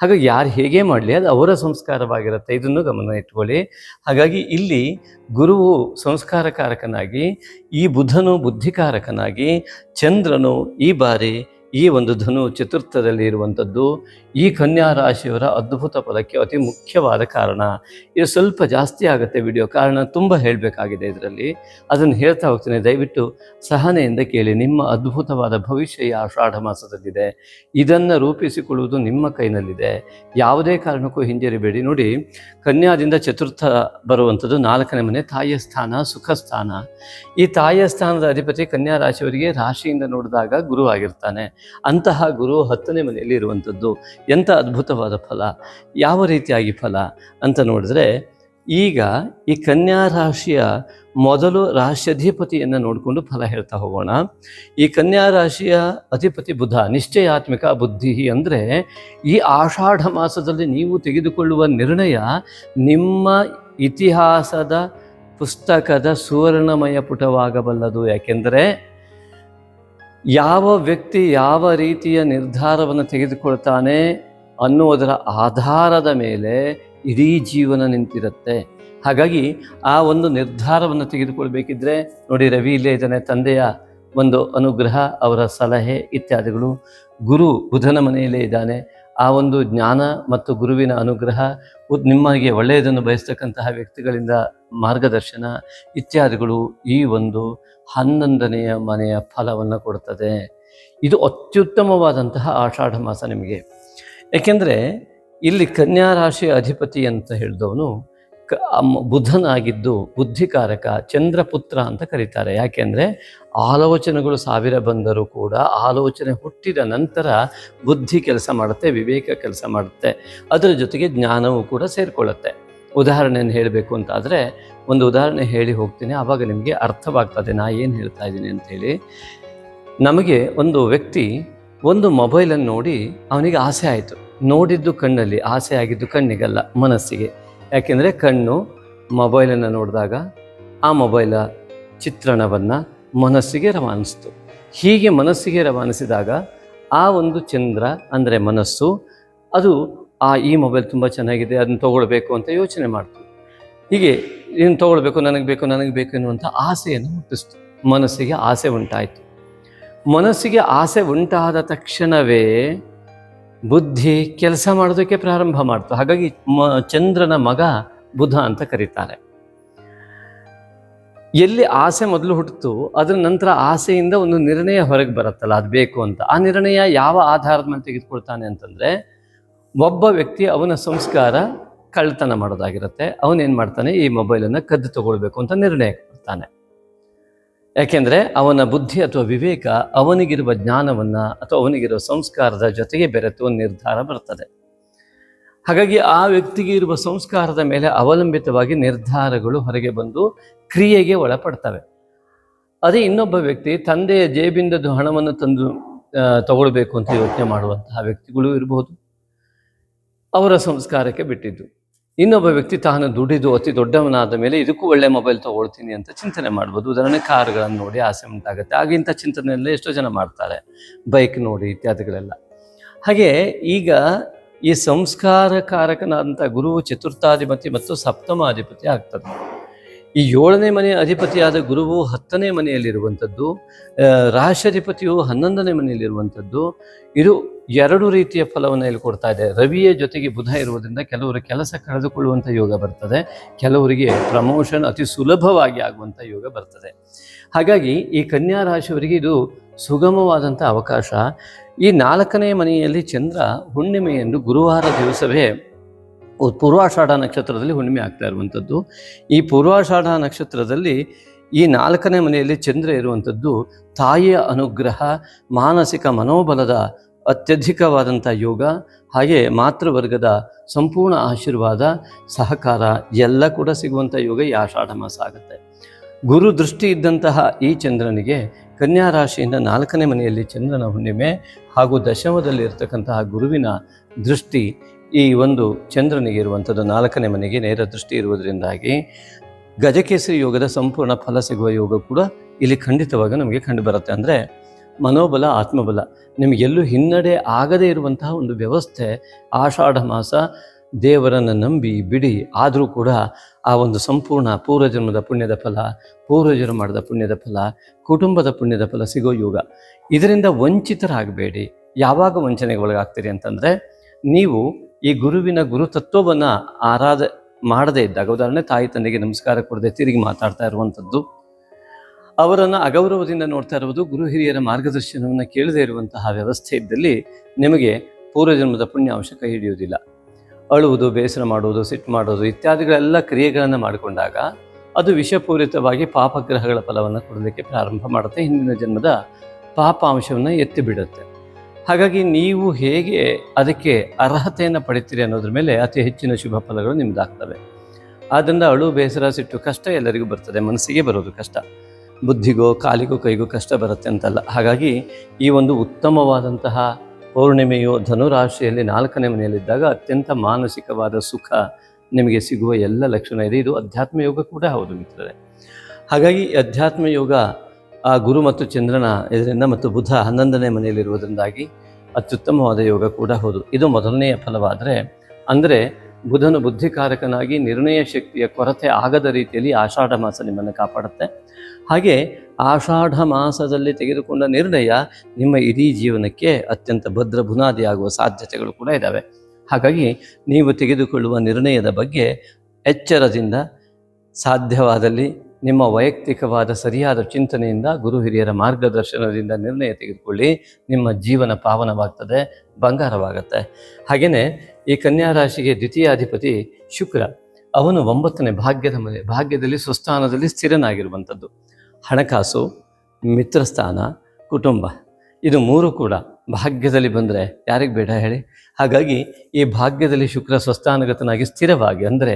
S1: ಹಾಗಾಗಿ ಯಾರು ಹೇಗೆ ಮಾಡಲಿ, ಅದು ಅವರ ಸಂಸ್ಕಾರವಾಗಿರುತ್ತೆ. ಇದನ್ನು ಗಮನ ಇಟ್ಕೊಳ್ಳಿ. ಹಾಗಾಗಿ ಇಲ್ಲಿ ಗುರುವು ಸಂಸ್ಕಾರಕಾರಕನಾಗಿ, ಈ ಬುಧನು ಬುದ್ಧಿಕಾರಕನಾಗಿ, ಚಂದ್ರನು ಈ ಬಾರಿ ಈ ಒಂದು ಧನು ಚತುರ್ಥದಲ್ಲಿ ಇರುವಂಥದ್ದು ಈ ಕನ್ಯಾ ರಾಶಿಯವರ ಅದ್ಭುತ ಪದಕ್ಕೆ ಅತಿ ಮುಖ್ಯವಾದ ಕಾರಣ. ಇದು ಸ್ವಲ್ಪ ಜಾಸ್ತಿ ಆಗುತ್ತೆ ವಿಡಿಯೋ ಕಾರಣ ತುಂಬ ಹೇಳಬೇಕಾಗಿದೆ ಇದರಲ್ಲಿ. ಅದನ್ನು ಹೇಳ್ತಾ ಹೋಗ್ತೇನೆ, ದಯವಿಟ್ಟು ಸಹನೆಯಿಂದ ಕೇಳಿ. ನಿಮ್ಮ ಅದ್ಭುತವಾದ ಭವಿಷ್ಯ ಈ ಆಷಾಢ ಮಾಸದಲ್ಲಿದೆ. ಇದನ್ನು ರೂಪಿಸಿಕೊಳ್ಳುವುದು ನಿಮ್ಮ ಕೈನಲ್ಲಿದೆ. ಯಾವುದೇ ಕಾರಣಕ್ಕೂ ಹಿಂಜರಿಬೇಡಿ. ನೋಡಿ, ಕನ್ಯಾದಿಂದ ಚತುರ್ಥ ಬರುವಂಥದ್ದು ನಾಲ್ಕನೇ ಮನೆ, ತಾಯಿಯ ಸ್ಥಾನ, ಸುಖ ಸ್ಥಾನ. ಈ ತಾಯಿಯ ಸ್ಥಾನದ ಅಧಿಪತಿ ಕನ್ಯಾ ರಾಶಿಯವರಿಗೆ ರಾಶಿಯಿಂದ ನೋಡಿದಾಗ ಗುರು ಆಗಿರ್ತಾನೆ. ಅಂತಹ ಗುರು ಹತ್ತನೇ ಮನೆಯಲ್ಲಿ ಇರುವಂಥದ್ದು ಎಂಥ ಅದ್ಭುತವಾದ ಫಲ, ಯಾವ ರೀತಿಯಾಗಿ ಫಲ ಅಂತ ನೋಡಿದ್ರೆ ಈಗ ಈ ಕನ್ಯಾ ರಾಶಿಯ ಮೊದಲು ರಾಶ್ಯಧಿಪತಿಯನ್ನು ನೋಡಿಕೊಂಡು ಫಲ ಹೇಳ್ತಾ ಹೋಗೋಣ. ಈ ಕನ್ಯಾ ರಾಶಿಯ ಅಧಿಪತಿ ಬುಧ ನಿಶ್ಚಯಾತ್ಮಿಕ ಬುದ್ಧಿ ಅಂದರೆ ಈ ಆಷಾಢ ಮಾಸದಲ್ಲಿ ನೀವು ತೆಗೆದುಕೊಳ್ಳುವ ನಿರ್ಣಯ ನಿಮ್ಮ ಇತಿಹಾಸದ ಪುಸ್ತಕದ ಸುವರ್ಣಮಯ ಪುಟವಾಗಬಲ್ಲದು. ಯಾಕೆಂದರೆ ಯಾವ ವ್ಯಕ್ತಿ ಯಾವ ರೀತಿಯ ನಿರ್ಧಾರವನ್ನು ತೆಗೆದುಕೊಳ್ತಾನೆ ಅನ್ನುವುದರ ಆಧಾರದ ಮೇಲೆ ಇಡೀ ಜೀವನ ನಿಂತಿರುತ್ತೆ. ಹಾಗಾಗಿ ಆ ಒಂದು ನಿರ್ಧಾರವನ್ನು ತೆಗೆದುಕೊಳ್ಬೇಕಿದ್ರೆ ನೋಡಿ ರವಿ ಇಲ್ಲೇ ಇದ್ದಾನೆ, ತಂದೆಯ ಒಂದು ಅನುಗ್ರಹ, ಅವರ ಸಲಹೆ ಇತ್ಯಾದಿಗಳು. ಗುರು ಬುಧನ ಮನೆಯಲ್ಲೇ ಇದ್ದಾನೆ. ಆ ಒಂದು ಜ್ಞಾನ ಮತ್ತು ಗುರುವಿನ ಅನುಗ್ರಹ ನಿಮಗೆ ಒಳ್ಳೆಯದನ್ನು ಬಯಸ್ತಕ್ಕಂತಹ ವ್ಯಕ್ತಿಗಳಿಂದ ಮಾರ್ಗದರ್ಶನ ಇತ್ಯಾದಿಗಳು ಈ ಒಂದು ಹನ್ನೊಂದನೆಯ ಮನೆಯ ಫಲವನ್ನು ಕೊಡ್ತದೆ. ಇದು ಅತ್ಯುತ್ತಮವಾದಂತಹ ಆಷಾಢ ಮಾಸ ನಿಮಗೆ. ಏಕೆಂದರೆ ಇಲ್ಲಿ ಕನ್ಯಾ ರಾಶಿಯ ಅಧಿಪತಿ ಅಂತ ಹೇಳಿದವನು ಕ ಬುಧನಾಗಿದ್ದು ಬುದ್ಧಿಕಾರಕ, ಚಂದ್ರಪುತ್ರ ಅಂತ ಕರೀತಾರೆ. ಯಾಕೆಂದರೆ ಆಲೋಚನೆಗಳು ಸಾವಿರ ಬಂದರೂ ಕೂಡ ಆಲೋಚನೆ ಹುಟ್ಟಿದ ನಂತರ ಬುದ್ಧಿ ಕೆಲಸ ಮಾಡುತ್ತೆ, ವಿವೇಕ ಕೆಲಸ ಮಾಡುತ್ತೆ. ಅದರ ಜೊತೆಗೆ ಜ್ಞಾನವೂ ಕೂಡ ಸೇರಿಕೊಳ್ಳುತ್ತೆ. ಉದಾಹರಣೆಯನ್ನು ಹೇಳಬೇಕು ಅಂತಾದರೆ, ಒಂದು ಉದಾಹರಣೆ ಹೇಳಿ ಹೋಗ್ತೀನಿ, ಆವಾಗ ನಿಮಗೆ ಅರ್ಥವಾಗ್ತದೆ, ನಾ ಏನು ಹೇಳ್ತಾ ಇದ್ದೀನಿ ಅಂಥೇಳಿ ನಮಗೆ ಒಂದು ವ್ಯಕ್ತಿ ಒಂದು ಮೊಬೈಲನ್ನು ನೋಡಿ ಅವನಿಗೆ ಆಸೆ ಆಯಿತು. ನೋಡಿದ್ದು ಕಣ್ಣಲ್ಲಿ, ಆಸೆ ಆಗಿದ್ದು ಕಣ್ಣಿಗಲ್ಲ, ಮನಸ್ಸಿಗೆ. ಯಾಕೆಂದರೆ ಕಣ್ಣು ಮೊಬೈಲನ್ನು ನೋಡಿದಾಗ ಆ ಮೊಬೈಲ ಚಿತ್ರಣವನ್ನು ಮನಸ್ಸಿಗೆ ರವಾನಿಸ್ತು. ಹೀಗೆ ಮನಸ್ಸಿಗೆ ರವಾನಿಸಿದಾಗ ಆ ಒಂದು ಚಂದ್ರ ಅಂದರೆ ಮನಸ್ಸು, ಅದು ಆ ಈ ಮೊಬೈಲ್ ತುಂಬ ಚೆನ್ನಾಗಿದೆ, ಅದನ್ನು ತೊಗೊಳ್ಬೇಕು ಅಂತ ಯೋಚನೆ ಮಾಡ್ತು ಹೀಗೆ ಇದನ್ನು ತೊಗೊಳ್ಬೇಕು, ನನಗೆ ಬೇಕು ನನಗೆ ಬೇಕು ಎನ್ನುವಂಥ ಆಸೆಯನ್ನು ಹುಟ್ಟಿಸ್ತು. ಮನಸ್ಸಿಗೆ ಆಸೆ ಉಂಟಾಯಿತು. ಮನಸ್ಸಿಗೆ ಆಸೆ ಉಂಟಾದ ತಕ್ಷಣವೇ ಬುದ್ಧಿ ಕೆಲಸ ಮಾಡೋದಕ್ಕೆ ಪ್ರಾರಂಭ ಮಾಡ್ತು. ಹಾಗಾಗಿ ಮ, ಚಂದ್ರನ ಮಗ ಬುಧ ಅಂತ ಕರೀತಾರೆ. ಎಲ್ಲಿ ಆಸೆ ಮೊದಲು ಹುಟ್ಟಿತು ಅದರ ನಂತರ ಆಸೆಯಿಂದ ಒಂದು ನಿರ್ಣಯ ಹೊರಗೆ ಬರುತ್ತಲ್ಲ, ಅದು ಬೇಕು ಅಂತ. ಆ ನಿರ್ಣಯ ಯಾವ ಆಧಾರದ ಮೇಲೆ ತೆಗೆದುಕೊಳ್ತಾನೆ ಅಂತಂದರೆ ಒಬ್ಬ ವ್ಯಕ್ತಿ ಅವನ ಸಂಸ್ಕಾರ ಕಳ್ತನ ಮಾಡೋದಾಗಿರುತ್ತೆ. ಅವನೇನು ಮಾಡ್ತಾನೆ? ಈ ಮೊಬೈಲನ್ನು ಕದ್ದು ತಗೊಳ್ಬೇಕು ಅಂತ ನಿರ್ಣಯ ಕೊಡ್ತಾನೆ. ಯಾಕೆಂದರೆ ಅವನ ಬುದ್ಧಿ ಅಥವಾ ವಿವೇಕ ಅವನಿಗಿರುವ ಜ್ಞಾನವನ್ನು ಅಥವಾ ಅವನಿಗಿರುವ ಸಂಸ್ಕಾರದ ಜೊತೆಗೆ ಬೆರೆತು ನಿರ್ಧಾರ ಬರ್ತದೆ. ಹಾಗಾಗಿ ಆ ವ್ಯಕ್ತಿಗೆ ಇರುವ ಸಂಸ್ಕಾರದ ಮೇಲೆ ಅವಲಂಬಿತವಾಗಿ ನಿರ್ಧಾರಗಳು ಹೊರಗೆ ಬಂದು ಕ್ರಿಯೆಗೆ ಒಳಪಡ್ತವೆ. ಅದೇ ಇನ್ನೊಬ್ಬ ವ್ಯಕ್ತಿ ತಂದೆಯ ಜೇಬಿಂದದ್ದು ಹಣವನ್ನು ತಂದು ತಗೊಳ್ಬೇಕು ಅಂತ ಯೋಚನೆ ಮಾಡುವಂತಹ ವ್ಯಕ್ತಿಗಳು ಇರಬಹುದು ಅವರ ಸಂಸ್ಕಾರಕ್ಕೆ ಬಿಟ್ಟಿದ್ದು. ಇನ್ನೊಬ್ಬ ವ್ಯಕ್ತಿ ತಾನು ದುಡಿದು ಅತಿ ದೊಡ್ಡವನಾದ ಮೇಲೆ ಇದಕ್ಕೂ ಒಳ್ಳೆ ಮೊಬೈಲ್ ತಗೊಳ್ತೀನಿ ಅಂತ ಚಿಂತನೆ ಮಾಡ್ಬೋದು. ಉದಾಹರಣೆ ಕಾರ್ಗಳನ್ನು ನೋಡಿ ಆಸೆ ಉಂಟಾಗುತ್ತೆ. ಆಗ ಇಂಥ ಚಿಂತನೆಯಲ್ಲೇ ಎಷ್ಟೋ ಜನ ಮಾಡ್ತಾರೆ. ಬೈಕ್ ನೋಡಿ ಇತ್ಯಾದಿಗಳೆಲ್ಲ. ಹಾಗೆ ಈಗ ಈ ಸಂಸ್ಕಾರಕಾರಕನಾದಂಥ ಗುರು ಚತುರ್ಥಾಧಿಪತಿ ಮತ್ತು ಸಪ್ತಮಾಧಿಪತಿ ಆಗ್ತದೆ ಈ ಏಳನೇ ಮನೆಯ ಅಧಿಪತಿಯಾದ ಗುರುವು ಹತ್ತನೇ ಮನೆಯಲ್ಲಿರುವಂಥದ್ದು ರಾಶಾಧಿಪತಿಯು ಹನ್ನೊಂದನೇ ಮನೆಯಲ್ಲಿರುವಂಥದ್ದು, ಇದು ಎರಡು ರೀತಿಯ ಫಲವನ್ನು ಇಲ್ಲಿ ಕೊಡ್ತಾ ಇದೆ. ರವಿಯ ಜೊತೆಗೆ ಬುಧ ಇರುವುದರಿಂದ ಕೆಲವರು ಕೆಲಸ ಕಳೆದುಕೊಳ್ಳುವಂಥ ಯೋಗ ಬರ್ತದೆ, ಕೆಲವರಿಗೆ ಪ್ರಮೋಷನ್ ಅತಿ ಸುಲಭವಾಗಿ ಆಗುವಂಥ ಯೋಗ ಬರ್ತದೆ. ಹಾಗಾಗಿ ಈ ಕನ್ಯಾ ರಾಶಿಯವರಿಗೆ ಇದು ಸುಗಮವಾದಂಥ ಅವಕಾಶ. ಈ ನಾಲ್ಕನೇ ಮನೆಯಲ್ಲಿ ಚಂದ್ರ ಹುಣ್ಣಿಮೆಯನ್ನು ಗುರುವಾರ ದಿವಸವೇ ಪೂರ್ವಾಷಾಢ ನಕ್ಷತ್ರದಲ್ಲಿ ಹುಣ್ಣಿಮೆ ಆಗ್ತಾ ಇರುವಂಥದ್ದು. ಈ ಪೂರ್ವಾಷಾಢ ನಕ್ಷತ್ರದಲ್ಲಿ ಈ ನಾಲ್ಕನೇ ಮನೆಯಲ್ಲಿ ಚಂದ್ರ ಇರುವಂಥದ್ದು ತಾಯಿಯ ಅನುಗ್ರಹ, ಮಾನಸಿಕ ಮನೋಬಲದ ಅತ್ಯಧಿಕವಾದಂಥ ಯೋಗ, ಹಾಗೆ ಮಾತೃವರ್ಗದ ಸಂಪೂರ್ಣ ಆಶೀರ್ವಾದ, ಸಹಕಾರ ಎಲ್ಲ ಕೂಡ ಸಿಗುವಂಥ ಯೋಗ ಈ ಆಷಾಢ ಮಾಸ ಆಗುತ್ತೆ. ಗುರು ದೃಷ್ಟಿ ಇದ್ದಂತಹ ಈ ಚಂದ್ರನಿಗೆ ಕನ್ಯಾ ರಾಶಿಯಿಂದ ನಾಲ್ಕನೇ ಮನೆಯಲ್ಲಿ ಚಂದ್ರನ ಹುಣ್ಣಿಮೆ ಹಾಗೂ ದಶಮದಲ್ಲಿ ಇರತಕ್ಕಂತಹ ಗುರುವಿನ ದೃಷ್ಟಿ ಈ ಒಂದು ಚಂದ್ರನಿಗೆ ಇರುವಂಥದ್ದು ನಾಲ್ಕನೇ ಮನೆಗೆ ನೇರ ದೃಷ್ಟಿ ಇರುವುದರಿಂದಾಗಿ ಗಜಕೇಸರಿ ಯೋಗದ ಸಂಪೂರ್ಣ ಫಲ ಸಿಗುವ ಯೋಗ ಕೂಡ ಇಲ್ಲಿ ಖಂಡಿತವಾಗಿ ನಮಗೆ ಕಂಡುಬರುತ್ತೆ ಅಂದರೆ ಮನೋಬಲ, ಆತ್ಮಬಲ ನಿಮಗೆಲ್ಲೂ ಹಿನ್ನಡೆ ಆಗದೇ ಇರುವಂತಹ ಒಂದು ವ್ಯವಸ್ಥೆ ಆಷಾಢ ಮಾಸ ದೇವರನ್ನು ನಂಬಿ, ಬಿಡಿ ಆದರೂ ಕೂಡ ಆ ಒಂದು ಸಂಪೂರ್ಣ ಪೂರ್ವಜನ್ಮದ ಪುಣ್ಯದ ಫಲ, ಪೂರ್ವಜರು ಮಾಡಿದ ಪುಣ್ಯದ ಫಲ, ಕುಟುಂಬದ ಪುಣ್ಯದ ಫಲ ಸಿಗೋ ಯೋಗ. ಇದರಿಂದ ವಂಚಿತರಾಗಬೇಡಿ. ಯಾವಾಗ ವಂಚನೆಗೆ ಒಳಗಾಗ್ತೀರಿ ಅಂತಂದರೆ ನೀವು ಈ ಗುರುವಿನ ಗುರುತತ್ವವನ್ನು ಆರಾಧ ಮಾಡದೇ ಇದ್ದಾಗ, ಉದಾಹರಣೆ ತಾಯಿ ತಂದೆಗೆ ನಮಸ್ಕಾರ ಕೊಡದೆ ತಿರುಗಿ ಮಾತಾಡ್ತಾ ಇರುವಂಥದ್ದು, ಅವರನ್ನು ಅಗೌರವದಿಂದ ನೋಡ್ತಾ ಇರುವುದು, ಗುರು ಹಿರಿಯರ ಮಾರ್ಗದರ್ಶನವನ್ನು ಕೇಳದೇ ಇರುವಂತಹ ವ್ಯವಸ್ಥೆ ಇದ್ದಲ್ಲಿ ನಿಮಗೆ ಪೂರ್ವಜನ್ಮದ ಪುಣ್ಯಾಂಶ ಕೈ ಹಿಡಿಯುವುದಿಲ್ಲ. ಅಳುವುದು, ಬೇಸರ ಮಾಡುವುದು, ಸಿಟ್ಟು ಮಾಡೋದು ಇತ್ಯಾದಿಗಳೆಲ್ಲ ಕ್ರಿಯೆಗಳನ್ನು ಮಾಡಿಕೊಂಡಾಗ ಅದು ವಿಷಪೂರಿತವಾಗಿ ಪಾಪಗ್ರಹಗಳ ಫಲವನ್ನು ಕೊಡಲಿಕ್ಕೆ ಪ್ರಾರಂಭ ಮಾಡುತ್ತೆ. ಹಿಂದಿನ ಜನ್ಮದ ಪಾಪಾಂಶವನ್ನು ಎತ್ತಿ ಬಿಡುತ್ತೆ. ಹಾಗಾಗಿ ನೀವು ಹೇಗೆ ಅದಕ್ಕೆ ಅರ್ಹತೆಯನ್ನು ಪಡಿತೀರಿ ಅನ್ನೋದ್ರ ಮೇಲೆ ಅತಿ ಹೆಚ್ಚಿನ ಶುಭ ಫಲಗಳು ನಿಮ್ದಾಗ್ತವೆ. ಆದ್ದರಿಂದ ಅಳು, ಬೇಸರ, ಸಿಟ್ಟು ಕಷ್ಟ ಎಲ್ಲರಿಗೂ ಬರ್ತದೆ. ಮನಸ್ಸಿಗೆ ಬರೋದು ಕಷ್ಟ. ಬುದ್ಧಿಗೋ, ಕಾಲಿಗೋ, ಕೈಗೋ ಕಷ್ಟ ಬರುತ್ತೆ ಅಂತಲ್ಲ. ಹಾಗಾಗಿ ಈ ಒಂದು ಉತ್ತಮವಾದಂತಹ ಪೌರ್ಣಿಮೆಯು, ಧನುರಾಶಿಯಲ್ಲಿ ನಾಲ್ಕನೇ ಮನೆಯಲ್ಲಿದ್ದಾಗ ಅತ್ಯಂತ ಮಾನಸಿಕವಾದ ಸುಖ ನಿಮಗೆ ಸಿಗುವ ಎಲ್ಲ ಲಕ್ಷಣ ಇದೆ. ಇದು ಅಧ್ಯಾತ್ಮ ಯೋಗ ಕೂಡ ಹೌದು ಮಿತ್ರರೇ. ಹಾಗಾಗಿ ಅಧ್ಯಾತ್ಮ ಯೋಗ ಆ ಗುರು ಮತ್ತು ಚಂದ್ರನ ಇದರಿಂದ ಮತ್ತು ಬುಧ ಹನ್ನೊಂದನೇ ಮನೆಯಲ್ಲಿರುವುದರಿಂದಾಗಿ ಅತ್ಯುತ್ತಮವಾದ ಯೋಗ ಕೂಡ ಹೌದು. ಇದು ಮೊದಲನೆಯ ಫಲವಾದರೆ, ಅಂದರೆ ಬುಧನು ಬುದ್ಧಿಕಾರಕನಾಗಿ ನಿರ್ಣಯ ಶಕ್ತಿಯ ಕೊರತೆ ಆಗದ ರೀತಿಯಲ್ಲಿ ಆಷಾಢ ಮಾಸ ನಿಮ್ಮನ್ನು ಕಾಪಾಡುತ್ತೆ. ಹಾಗೆ ಆಷಾಢ ಮಾಸದಲ್ಲಿ ತೆಗೆದುಕೊಂಡ ನಿರ್ಣಯ ನಿಮ್ಮ ಇಡೀ ಜೀವನಕ್ಕೆ ಅತ್ಯಂತ ಭದ್ರ ಬುನಾದಿಯಾಗುವ ಸಾಧ್ಯತೆಗಳು ಕೂಡ ಇದ್ದಾವೆ ಹಾಗಾಗಿ ನೀವು ತೆಗೆದುಕೊಳ್ಳುವ ನಿರ್ಣಯದ ಬಗ್ಗೆ ಎಚ್ಚರದಿಂದ ಸಾಧ್ಯವಾದಲ್ಲಿ ನಿಮ್ಮ ವೈಯಕ್ತಿಕವಾದ ಸರಿಯಾದ ಚಿಂತನೆಯಿಂದ ಗುರು ಹಿರಿಯರ ಮಾರ್ಗದರ್ಶನದಿಂದ ನಿರ್ಣಯ ತೆಗೆದುಕೊಳ್ಳಿ. ನಿಮ್ಮ ಜೀವನ ಪಾವನವಾಗ್ತದೆ, ಬಂಗಾರವಾಗತ್ತೆ. ಹಾಗೆಯೇ ಈ ಕನ್ಯಾ ರಾಶಿಗೆ ದ್ವಿತೀಯಾಧಿಪತಿ ಶುಕ್ರ. ಅವನು ಒಂಬತ್ತನೇ ಭಾಗ್ಯದ ಮನೆ ಭಾಗ್ಯದಲ್ಲಿ ಸ್ವಸ್ಥಾನದಲ್ಲಿ ಸ್ಥಿರನಾಗಿರುವಂಥದ್ದು. ಹಣಕಾಸು, ಮಿತ್ರಸ್ಥಾನ, ಕುಟುಂಬ. ಇದು ಮೂರು ಕೂಡ ಭಾಗ್ಯದಲ್ಲಿ ಬಂದರೆ ಯಾರಿಗೆ ಬೇಡ ಹೇಳಿ? ಹಾಗಾಗಿ ಈ ಭಾಗ್ಯದಲ್ಲಿ ಶುಕ್ರ ಸ್ವಸ್ಥಾನಗತನಾಗಿ ಸ್ಥಿರವಾಗಿ ಅಂದರೆ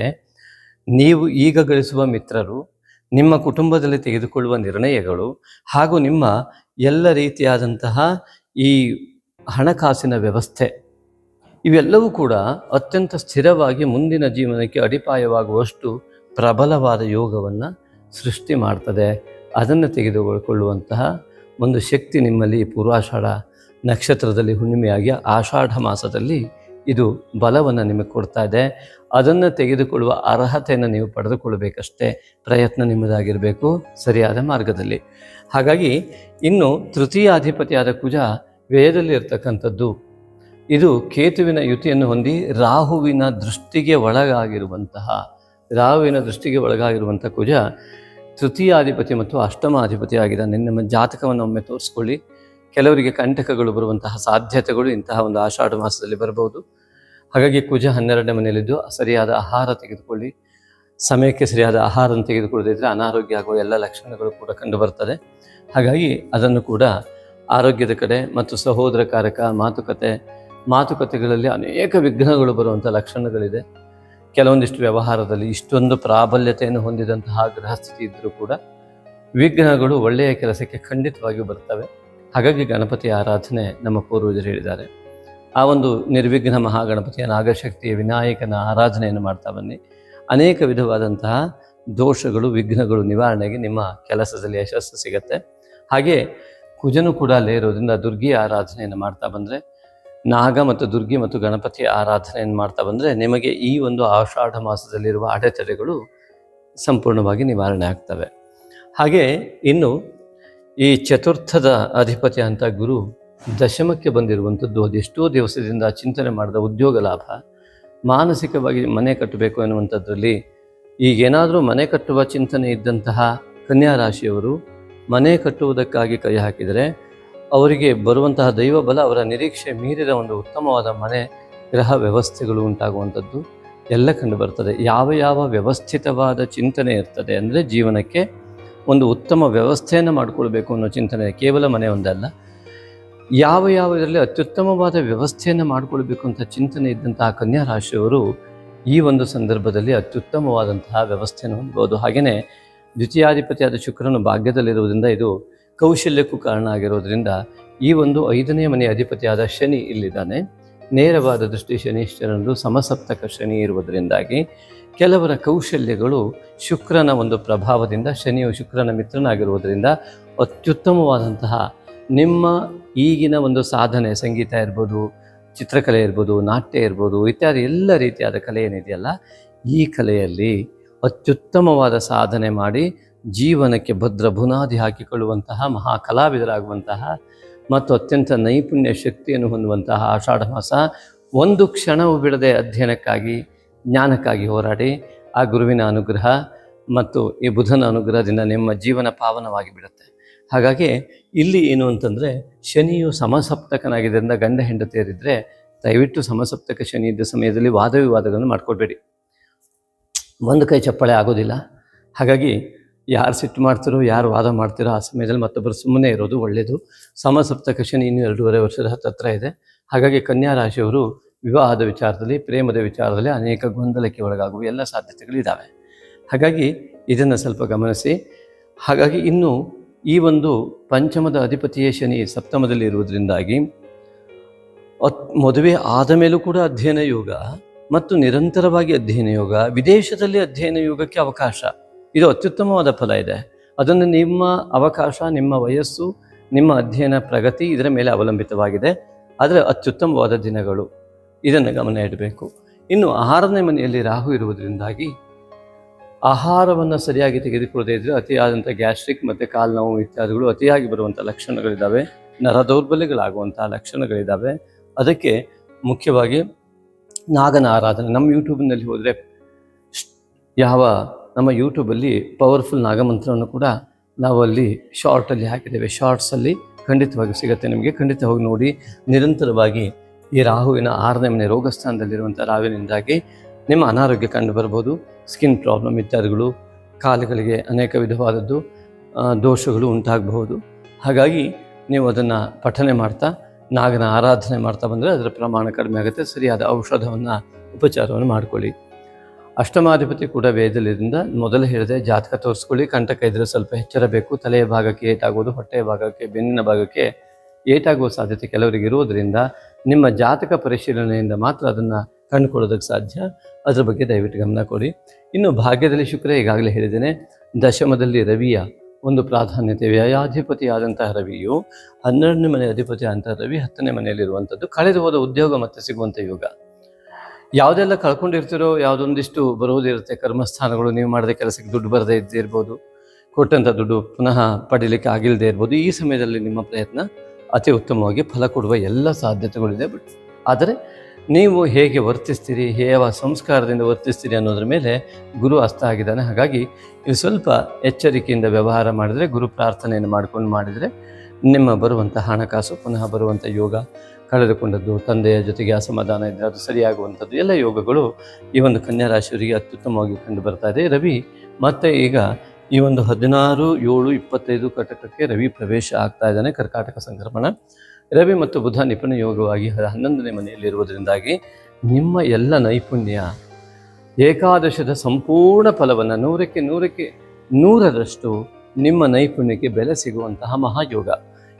S1: ನೀವು ಈಗ ಗಳಿಸುವ ಮಿತ್ರರು ನಿಮ್ಮ ಕುಟುಂಬದಲ್ಲಿ ತೆಗೆದುಕೊಳ್ಳುವ ನಿರ್ಣಯಗಳು ಹಾಗೂ ನಿಮ್ಮ ಎಲ್ಲ ರೀತಿಯಾದಂತಹ ಈ ಹಣಕಾಸಿನ ವ್ಯವಸ್ಥೆ, ಇವೆಲ್ಲವೂ ಕೂಡ ಅತ್ಯಂತ ಸ್ಥಿರವಾಗಿ ಮುಂದಿನ ಜೀವನಕ್ಕೆ ಅಡಿಪಾಯವಾಗುವಷ್ಟು ಪ್ರಬಲವಾದ ಯೋಗವನ್ನು ಸೃಷ್ಟಿ ಮಾಡ್ತದೆ. ಅದನ್ನು ತೆಗೆದುಕೊಳ್ಳುವಂತಹ ಒಂದು ಶಕ್ತಿ ನಿಮ್ಮಲ್ಲಿ ಪೂರ್ವಾಷಾಢ ನಕ್ಷತ್ರದಲ್ಲಿ ಹುಣ್ಣಿಮೆಯಾಗಿ ಆಷಾಢ ಮಾಸದಲ್ಲಿ ಇದು ಬಲವನ್ನು ನಿಮಗೆ ಕೊಡ್ತಾ ಇದೆ. ಅದನ್ನು ತೆಗೆದುಕೊಳ್ಳುವ ಅರ್ಹತೆಯನ್ನು ನೀವು ಪಡೆದುಕೊಳ್ಳಬೇಕಷ್ಟೇ ಪ್ರಯತ್ನ ನಿಮ್ಮದಾಗಿರಬೇಕು ಸರಿಯಾದ ಮಾರ್ಗದಲ್ಲಿ. ಹಾಗಾಗಿ ಇನ್ನು ತೃತೀಯಾಧಿಪತಿಯಾದ ಕುಜ ವ್ಯಯದಲ್ಲಿ ಇರ್ತಕ್ಕಂಥದ್ದು. ಇದು ಕೇತುವಿನ ಯುತಿಯನ್ನು ಹೊಂದಿ ರಾಹುವಿನ ದೃಷ್ಟಿಗೆ ಒಳಗಾಗಿರುವಂತಹ, ರಾಹುವಿನ ದೃಷ್ಟಿಗೆ ಒಳಗಾಗಿರುವಂಥ ಕುಜ ತೃತೀಯಾಧಿಪತಿ ಮತ್ತು ಅಷ್ಟಮಾಧಿಪತಿ ಆಗಿದ್ದಾನೆ ನಿಮ್ಮ ಜಾತಕವನ್ನು ಒಮ್ಮೆ ತೋರಿಸ್ಕೊಳ್ಳಿ. ಕೆಲವರಿಗೆ ಕಂಟಕಗಳು ಬರುವಂತಹ ಸಾಧ್ಯತೆಗಳು ಇಂತಹ ಒಂದು ಆಷಾಢ ಮಾಸದಲ್ಲಿ ಬರಬಹುದು ಹಾಗಾಗಿ ಕುಜ ಹನ್ನೆರಡನೇ ಮನೆಯಲ್ಲಿದ್ದು, ಸರಿಯಾದ ಆಹಾರ ತೆಗೆದುಕೊಳ್ಳಿ. ಸಮಯಕ್ಕೆ ಸರಿಯಾದ ಆಹಾರವನ್ನು ತೆಗೆದುಕೊಳ್ಳದಿದ್ದರೆ ಅನಾರೋಗ್ಯ ಆಗುವ ಎಲ್ಲ ಲಕ್ಷಣಗಳು ಕೂಡ ಕಂಡುಬರ್ತದೆ ಹಾಗಾಗಿ ಅದನ್ನು ಕೂಡ ಆರೋಗ್ಯದ ಕಡೆ ಮತ್ತು ಸಹೋದರ ಕಾರಕ, ಮಾತುಕತೆ, ಮಾತುಕತೆಗಳಲ್ಲಿ ಅನೇಕ ವಿಘ್ನಗಳು ಬರುವಂಥ ಲಕ್ಷಣಗಳಿದೆ. ಕೆಲವೊಂದಿಷ್ಟು ವ್ಯವಹಾರದಲ್ಲಿ ಇಷ್ಟೊಂದು ಪ್ರಾಬಲ್ಯತೆಯನ್ನು ಹೊಂದಿದಂತಹ ಗೃಹಸ್ಥಿತಿ ಇದ್ದರೂ ಕೂಡ ವಿಘ್ನಗಳು ಒಳ್ಳೆಯ ಕೆಲಸಕ್ಕೆ ಖಂಡಿತವಾಗಿಯೂ ಬರ್ತವೆ. ಹಾಗಾಗಿ ಗಣಪತಿ ಆರಾಧನೆ ನಮ್ಮ ಪೂರ್ವಜರು ಹೇಳಿದ್ದಾರೆ. ಆ ಒಂದು ನಿರ್ವಿಘ್ನ ಮಹಾಗಣಪತಿಯ ನಾಗಶಕ್ತಿಯ ವಿನಾಯಕನ ಆರಾಧನೆಯನ್ನು ಮಾಡ್ತಾ ಬನ್ನಿ. ಅನೇಕ ವಿಧವಾದಂತಹ ದೋಷಗಳು, ವಿಘ್ನಗಳು ನಿವಾರಣೆಗೆ ನಿಮ್ಮ ಕೆಲಸದಲ್ಲಿ ಯಶಸ್ಸು ಸಿಗತ್ತೆ. ಹಾಗೆ ಕುಜನು ಕೂಡ ಅಲ್ಲೇ ಇರೋದ್ರಿಂದ ದುರ್ಗಿ ಆರಾಧನೆಯನ್ನು ಮಾಡ್ತಾ ಬಂದರೆ, ನಾಗ ಮತ್ತು ದುರ್ಗಿ ಮತ್ತು ಗಣಪತಿ ಆರಾಧನೆಯನ್ನು ಮಾಡ್ತಾ ಬಂದರೆ ನಿಮಗೆ ಈ ಒಂದು ಆಷಾಢ ಮಾಸದಲ್ಲಿರುವ ಅಡೆತಡೆಗಳು ಸಂಪೂರ್ಣವಾಗಿ ನಿವಾರಣೆ ಆಗ್ತವೆ. ಹಾಗೆ ಇನ್ನು ಈ ಚತುರ್ಥದ ಅಧಿಪತಿ ಅಂತ ಗುರು ದಶಮಕ್ಕೆ ಬಂದಿರುವಂಥದ್ದು ಅದೆಷ್ಟೋ ದಿವಸದಿಂದ ಚಿಂತನೆ ಮಾಡಿದ ಉದ್ಯೋಗ ಲಾಭ. ಮಾನಸಿಕವಾಗಿ ಮನೆ ಕಟ್ಟಬೇಕು ಎನ್ನುವಂಥದ್ರಲ್ಲಿ ಈಗೇನಾದರೂ ಮನೆ ಕಟ್ಟುವ ಚಿಂತನೆ ಇದ್ದಂತಹ ಕನ್ಯಾ ರಾಶಿಯವರು ಮನೆ ಕಟ್ಟುವುದಕ್ಕಾಗಿ ಕೈ ಹಾಕಿದರೆ ಅವರಿಗೆ ಬರುವಂತಹ ದೈವ ಬಲ ಅವರ ನಿರೀಕ್ಷೆ ಮೀರಿದ ಒಂದು ಉತ್ತಮವಾದ ಮನೆ ಗ್ರಹ ವ್ಯವಸ್ಥೆಗಳು ಉಂಟಾಗುವಂಥದ್ದು ಎಲ್ಲ ಕಂಡು ಬರ್ತದೆ. ಯಾವ ಯಾವ ವ್ಯವಸ್ಥಿತವಾದ ಚಿಂತನೆ ಇರ್ತದೆ ಅಂದರೆ ಜೀವನಕ್ಕೆ ಒಂದು ಉತ್ತಮ ವ್ಯವಸ್ಥೆಯನ್ನು ಮಾಡಿಕೊಳ್ಬೇಕು ಅನ್ನೋ ಚಿಂತನೆ ಕೇವಲ ಮನೆ ಒಂದಲ್ಲ. ಯಾವ ಯಾವ ಇದರಲ್ಲಿ ಅತ್ಯುತ್ತಮವಾದ ವ್ಯವಸ್ಥೆಯನ್ನು ಮಾಡಿಕೊಳ್ಬೇಕು ಅಂತ ಚಿಂತನೆ ಇದ್ದಂತಹ ಕನ್ಯಾ ರಾಶಿಯವರು ಈ ಒಂದು ಸಂದರ್ಭದಲ್ಲಿ ಅತ್ಯುತ್ತಮವಾದಂತಹ ವ್ಯವಸ್ಥೆಯನ್ನು ಹೊಂದಬಹುದು. ಹಾಗೆಯೇ ದ್ವಿತೀಯಾಧಿಪತಿಯಾದ ಶುಕ್ರನು ಭಾಗ್ಯದಲ್ಲಿರುವುದರಿಂದ ಇದು ಕೌಶಲ್ಯಕ್ಕೂ ಕಾರಣ ಆಗಿರೋದ್ರಿಂದ ಈ ಒಂದು ಐದನೇ ಮನೆಯ ಅಧಿಪತಿಯಾದ ಶನಿ ಇಲ್ಲಿದ್ದಾನೆ. ನೇರವಾದ ದೃಷ್ಟಿ ಶನೀಶ್ವರನದು ಸಮಸಪ್ತಕ ಶನಿ ಇರುವುದರಿಂದಾಗಿ ಕೆಲವರ ಕೌಶಲ್ಯಗಳು ಶುಕ್ರನ ಒಂದು ಪ್ರಭಾವದಿಂದ ಶನಿಯು ಶುಕ್ರನ ಮಿತ್ರನಾಗಿರುವುದರಿಂದ ಅತ್ಯುತ್ತಮವಾದಂತಹ ನಿಮ್ಮ ಈಗಿನ ಒಂದು ಸಾಧನೆ, ಸಂಗೀತ ಇರ್ಬೋದು, ಚಿತ್ರಕಲೆ ಇರ್ಬೋದು, ನಾಟ್ಯ ಇರ್ಬೋದು, ಇತ್ಯಾದಿ ಎಲ್ಲ ರೀತಿಯಾದ ಕಲೆ ಏನಿದೆಯಲ್ಲ, ಈ ಕಲೆಯಲ್ಲಿ ಅತ್ಯುತ್ತಮವಾದ ಸಾಧನೆ ಮಾಡಿ ಜೀವನಕ್ಕೆ ಭದ್ರ ಬುನಾದಿ ಹಾಕಿಕೊಳ್ಳುವಂತಹ ಮಹಾ ಕಲಾವಿದರಾಗುವಂತಹ ಮತ್ತು ಅತ್ಯಂತ ನೈಪುಣ್ಯ ಶಕ್ತಿಯನ್ನು ಹೊಂದುವಂತಹ ಆಷಾಢ ಮಾಸ ಒಂದು ಕ್ಷಣವು ಬಿಡದೆ ಅಧ್ಯಯನಕ್ಕಾಗಿ, ಜ್ಞಾನಕ್ಕಾಗಿ ಹೋರಾಡಿ, ಆ ಗುರುವಿನ ಅನುಗ್ರಹ ಮತ್ತು ಈ ಬುಧನ ಅನುಗ್ರಹದಿಂದ ನಿಮ್ಮ ಜೀವನ ಪಾವನವಾಗಿ ಬಿಡುತ್ತೆ. ಹಾಗಾಗಿ ಇಲ್ಲಿ ಏನು ಅಂತಂದರೆ ಶನಿಯು ಸಮಸಪ್ತಕನಾಗಿದ್ದರಿಂದ ಗಂಡ ಹೆಂಡತಿಯರಿದ್ದರೆ ದಯವಿಟ್ಟು ಸಮಸಪ್ತಕ ಶನಿ ಇದ್ದ ಸಮಯದಲ್ಲಿ ವಾದ ವಿವಾದಗಳನ್ನು ಮಾಡಿಕೊಡ್ಬೇಡಿ. ಒಂದು ಕೈ ಚಪ್ಪಾಳೆ ಆಗೋದಿಲ್ಲ. ಹಾಗಾಗಿ ಯಾರು ಸಿಟ್ಟು ಮಾಡ್ತಿರೋ, ಯಾರು ವಾದ ಮಾಡ್ತಿರೋ ಆ ಸಮಯದಲ್ಲಿ ಮತ್ತೊಬ್ಬರು ಸುಮ್ಮನೆ ಇರೋದು ಒಳ್ಳೆಯದು ಸಮಸಪ್ತಕ ಶನಿ ಇನ್ನೂ ಎರಡೂವರೆ ವರ್ಷದ ಹತ್ತತ್ರ ಇದೆ. ಹಾಗಾಗಿ ಕನ್ಯಾ ರಾಶಿಯವರು ವಿವಾಹದ ವಿಚಾರದಲ್ಲಿ, ಪ್ರೇಮದ ವಿಚಾರದಲ್ಲಿ ಅನೇಕ ಗೊಂದಲಕ್ಕೆ ಒಳಗಾಗುವ ಎಲ್ಲ ಸಾಧ್ಯತೆಗಳಿದ್ದಾವೆ ಹಾಗಾಗಿ ಇದನ್ನು ಸ್ವಲ್ಪ ಗಮನಿಸಿ. ಹಾಗಾಗಿ ಇನ್ನು ಈ ಒಂದು ಪಂಚಮದ ಅಧಿಪತಿಯೇ ಶನಿ ಸಪ್ತಮದಲ್ಲಿ ಇರುವುದರಿಂದಾಗಿ ಮದುವೆ ಆದ ಮೇಲೂ ಕೂಡ ಅಧ್ಯಯನ ಯೋಗ ಮತ್ತು ನಿರಂತರವಾಗಿ ಅಧ್ಯಯನ ಯೋಗ, ವಿದೇಶದಲ್ಲಿ ಅಧ್ಯಯನ ಯೋಗಕ್ಕೆ ಅವಕಾಶ. ಇದು ಅತ್ಯುತ್ತಮವಾದ ಫಲ ಇದೆ. ಅದನ್ನು ನಿಮ್ಮ ಅವಕಾಶ, ನಿಮ್ಮ ವಯಸ್ಸು, ನಿಮ್ಮ ಅಧ್ಯಯನ ಪ್ರಗತಿ ಇದರ ಮೇಲೆ ಅವಲಂಬಿತವಾಗಿದೆ. ಆದರೆ ಅತ್ಯುತ್ತಮವಾದ ದಿನಗಳು. ಇದನ್ನು ಗಮನ ಇಡಬೇಕು. ಇನ್ನು ಆರನೇ ಮನೆಯಲ್ಲಿ ರಾಹು ಇರುವುದರಿಂದಾಗಿ ಆಹಾರವನ್ನು ಸರಿಯಾಗಿ ತೆಗೆದುಕೊಳ್ಳದೇ ಇದ್ದರೆ ಅತಿಯಾದಂಥ ಗ್ಯಾಸ್ಟ್ರಿಕ್ ಮತ್ತು ಕಾಲು ನೋವು ಇತ್ಯಾದಿಗಳು ಅತಿಯಾಗಿ ಬರುವಂಥ ಲಕ್ಷಣಗಳಿದ್ದಾವೆ ನರ ದೌರ್ಬಲ್ಯಗಳಾಗುವಂಥ ಲಕ್ಷಣಗಳಿದ್ದಾವೆ ಅದಕ್ಕೆ ಮುಖ್ಯವಾಗಿ ನಾಗನ ಆರಾಧನೆ. ನಮ್ಮ ಯೂಟ್ಯೂಬ್ನಲ್ಲಿ ಹೋದರೆ ಯಾವ ನಮ್ಮ ಯೂಟ್ಯೂಬಲ್ಲಿ ಪವರ್ಫುಲ್ ನಾಗಮಂತ್ರವನ್ನು ಕೂಡ ನಾವು ಅಲ್ಲಿ ಶಾರ್ಟಲ್ಲಿ ಹಾಕಿದ್ದೇವೆ. ಶಾರ್ಟ್ಸಲ್ಲಿ ಖಂಡಿತವಾಗಿ ಸಿಗುತ್ತೆ ನಿಮಗೆ. ಖಂಡಿತ ಹೋಗಿ ನೋಡಿ. ನಿರಂತರವಾಗಿ ಈ ರಾಹುವಿನ ಆರನೇ ಮನೆ ರೋಗಸ್ಥಾನದಲ್ಲಿರುವಂಥ ರಾಹುವಿನಿಂದಾಗಿ ನಿಮ್ಮ ಅನಾರೋಗ್ಯ ಕಂಡು ಬರ್ಬೋದು ಸ್ಕಿನ್ ಪ್ರಾಬ್ಲಮ್ ಇತ್ಯಾದಿಗಳು, ಕಾಲುಗಳಿಗೆ ಅನೇಕ ವಿಧವಾದದ್ದು ದೋಷಗಳು ಉಂಟಾಗಬಹುದು. ಹಾಗಾಗಿ ನೀವು ಅದನ್ನು ಪಠನೆ ಮಾಡ್ತಾ, ನಾಗನ ಆರಾಧನೆ ಮಾಡ್ತಾ ಬಂದರೆ ಅದರ ಪ್ರಮಾಣ ಕಡಿಮೆ ಆಗುತ್ತೆ. ಸರಿಯಾದ ಔಷಧವನ್ನು, ಉಪಚಾರವನ್ನು ಮಾಡಿಕೊಳ್ಳಿ. ಅಷ್ಟಮಾಧಿಪತಿ ಕೂಡ ವೇದಲಿರಿಂದ ಮೊದಲು ಹೇಳಿದೆ, ಜಾತಕ ತೋರಿಸ್ಕೊಳ್ಳಿ, ಕಂಟಕ ಇದ್ರೆ ಸ್ವಲ್ಪ ಎಚ್ಚರ ಬೇಕು, ತಲೆಯ ಭಾಗಕ್ಕೆ ಏಟಾಗೋದು, ಹೊಟ್ಟೆಯ ಭಾಗಕ್ಕೆ, ಬೆನ್ನಿನ ಭಾಗಕ್ಕೆ ಏಟಾಗುವ ಸಾಧ್ಯತೆ ಕೆಲವರಿಗೆ ಇರುವುದರಿಂದ ನಿಮ್ಮ ಜಾತಕ ಪರಿಶೀಲನೆಯಿಂದ ಮಾತ್ರ ಅದನ್ನು ಕಂಡುಕೊಳ್ಳೋದಕ್ಕೆ ಸಾಧ್ಯ. ಅದರ ಬಗ್ಗೆ ದಯವಿಟ್ಟು ಗಮನ ಕೊಡಿ. ಇನ್ನು ಭಾಗ್ಯದಲ್ಲಿ ಶುಕ್ರ ಈಗಾಗಲೇ ಹೇಳಿದ್ದೇನೆ, ದಶಮದಲ್ಲಿ ರವಿಯ ಒಂದು ಪ್ರಾಧಾನ್ಯತೆ, ವ್ಯಯಾಧಿಪತಿಯಾದಂತಹ ರವಿಯು ಹನ್ನೆರಡನೇ ಮನೆ ಅಧಿಪತಿ ಅಂತ ರವಿ ಹತ್ತನೇ ಮನೆಯಲ್ಲಿರುವಂಥದ್ದು ಕಳೆದು ಹೋದ ಉದ್ಯೋಗ ಮತ್ತೆ ಸಿಗುವಂಥ ಯೋಗ. ಯಾವುದೆಲ್ಲ ಕಳ್ಕೊಂಡಿರ್ತಿರೋ, ಯಾವುದೊಂದಿಷ್ಟು ಬರೋದಿರುತ್ತೆ ಕರ್ಮಸ್ಥಾನಗಳು ನೀವು ಮಾಡಿದ ಕೆಲಸಕ್ಕೆ ದುಡ್ಡು ಬರದೇ ಇದ್ದೇ ಇರ್ಬೋದು, ಕೊಟ್ಟಂಥ ದುಡ್ಡು ಪುನಃ ಪಡೀಲಿಕ್ಕೆ ಆಗಿಲ್ಲದೆ ಇರ್ಬೋದು, ಈ ಸಮಯದಲ್ಲಿ ನಿಮ್ಮ ಪ್ರಯತ್ನ ಅತಿ ಉತ್ತಮವಾಗಿ ಫಲ ಕೊಡುವ ಎಲ್ಲ ಸಾಧ್ಯತೆಗಳಿದೆ. ಬಟ್, ಆದರೆ ನೀವು ಹೇಗೆ ವರ್ತಿಸ್ತೀರಿ, ಯಾವ ಸಂಸ್ಕಾರದಿಂದ ವರ್ತಿಸ್ತೀರಿ ಅನ್ನೋದ್ರ ಮೇಲೆ ಗುರು ಅಸ್ತ ಆಗಿದ್ದಾನೆ. ಹಾಗಾಗಿ ಇದು ಸ್ವಲ್ಪ ಎಚ್ಚರಿಕೆಯಿಂದ ವ್ಯವಹಾರ ಮಾಡಿದರೆ, ಗುರು ಪ್ರಾರ್ಥನೆಯನ್ನು ಮಾಡ್ಕೊಂಡು ಮಾಡಿದರೆ ನಿಮ್ಮ ಬರುವಂಥ ಹಣಕಾಸು, ಪುನಃ ಬರುವಂಥ ಯೋಗ, ಕಳೆದುಕೊಂಡದ್ದು, ತಂದೆಯ ಜೊತೆಗೆ ಅಸಮಾಧಾನ ಇದ್ದರೆ ಅದು ಸರಿಯಾಗುವಂಥದ್ದು, ಎಲ್ಲ ಯೋಗಗಳು ಈ ಒಂದು ಕನ್ಯಾ ರಾಶಿಯವರಿಗೆ ಅತ್ಯುತ್ತಮವಾಗಿ ಕಂಡು ಬರ್ತಾ ಇದೆ. ರವಿ, ಮತ್ತೆ ಈಗ ಈ ಒಂದು ಹದಿನಾರು, ಏಳು, ಇಪ್ಪತ್ತೈದು ಕಟಕಕ್ಕೆ ರವಿ ಪ್ರವೇಶ ಆಗ್ತಾ ಇದ್ದಾನೆ ಕರ್ಕಾಟಕ ಸಂಕ್ರಮಣ. ರವಿ ಮತ್ತು ಬುಧ ನಿಪುಣ ಯೋಗವಾಗಿ ಹನ್ನೊಂದನೇ ಮನೆಯಲ್ಲಿರುವುದರಿಂದಾಗಿ ನಿಮ್ಮ ಎಲ್ಲ ನೈಪುಣ್ಯ ಏಕಾದಶದ ಸಂಪೂರ್ಣ ಫಲವನ್ನು ನೂರಕ್ಕೆ ನೂರಕ್ಕೆ ನೂರರಷ್ಟು ನಿಮ್ಮ ನೈಪುಣ್ಯಕ್ಕೆ ಬೆಲೆ ಸಿಗುವಂತಹ ಮಹಾಯೋಗ.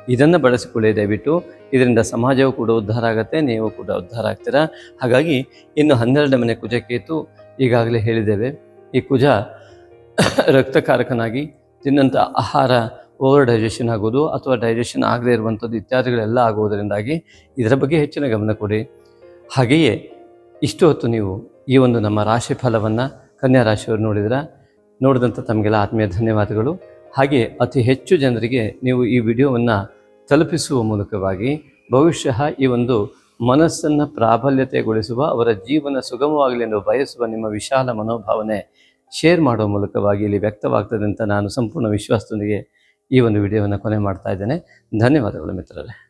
S1: ಇದನ್ನು ಬಳಸಿಕೊಳ್ಳಿ ದಯವಿಟ್ಟು. ಇದರಿಂದ ಸಮಾಜವು ಕೂಡ ಉದ್ಧಾರ ಆಗುತ್ತೆ, ನೀವು ಕೂಡ ಉದ್ಧಾರ ಆಗ್ತೀರಾ? ಹಾಗಾಗಿ ಇನ್ನು ಹನ್ನೆರಡನೇ ಮನೆ ಕುಜಕೇತು ಈಗಾಗಲೇ ಹೇಳಿದ್ದೇವೆ. ಈ ಕುಜ ರಕ್ತಕಾರಕನಾಗಿ ತಿನ್ನಂಥ ಆಹಾರ ಓವರ್ ಡೈಜೆಷನ್ ಆಗೋದು ಅಥವಾ ಡೈಜೆಷನ್ ಆಗದೇ ಇರುವಂಥದ್ದು ಇತ್ಯಾದಿಗಳೆಲ್ಲ ಆಗುವುದರಿಂದಾಗಿ ಇದರ ಬಗ್ಗೆ ಹೆಚ್ಚಿನ ಗಮನ ಕೊಡಿ. ಹಾಗೆಯೇ ಇಷ್ಟು ಹೊತ್ತು ನೀವು ಈ ಒಂದು ನಮ್ಮ ರಾಶಿ ಫಲವನ್ನು ಕನ್ಯಾ ರಾಶಿಯವರು ನೋಡಿದ್ರ, ನೋಡಿದಂಥ ತಮಗೆಲ್ಲ ಆತ್ಮೀಯ ಧನ್ಯವಾದಗಳು. ಹಾಗೆ ಅತಿ ಹೆಚ್ಚು ಜನರಿಗೆ ನೀವು ಈ ವಿಡಿಯೋವನ್ನು ತಲುಪಿಸುವ ಮೂಲಕವಾಗಿ ಬಹುಶಃ ಈ ಒಂದು ಮನಸ್ಸನ್ನು ಪ್ರಾಬಲ್ಯತೆಗೊಳಿಸುವ, ಅವರ ಜೀವನ ಸುಗಮವಾಗಲಿ ಎಂದು ಬಯಸುವ ನಿಮ್ಮ ವಿಶಾಲ ಮನೋಭಾವನೆ ಶೇರ್ ಮಾಡುವ ಮೂಲಕವಾಗಿ ಇಲ್ಲಿ ವ್ಯಕ್ತವಾಗ್ತದೆ ಅಂತ ನಾನು ಸಂಪೂರ್ಣ ವಿಶ್ವಾಸದೊಂದಿಗೆ ಈ ಒಂದು ವಿಡಿಯೋವನ್ನು ಕೊನೆ ಮಾಡ್ತಾ ಇದ್ದೇನೆ. ಧನ್ಯವಾದಗಳು ಮಿತ್ರರೇ.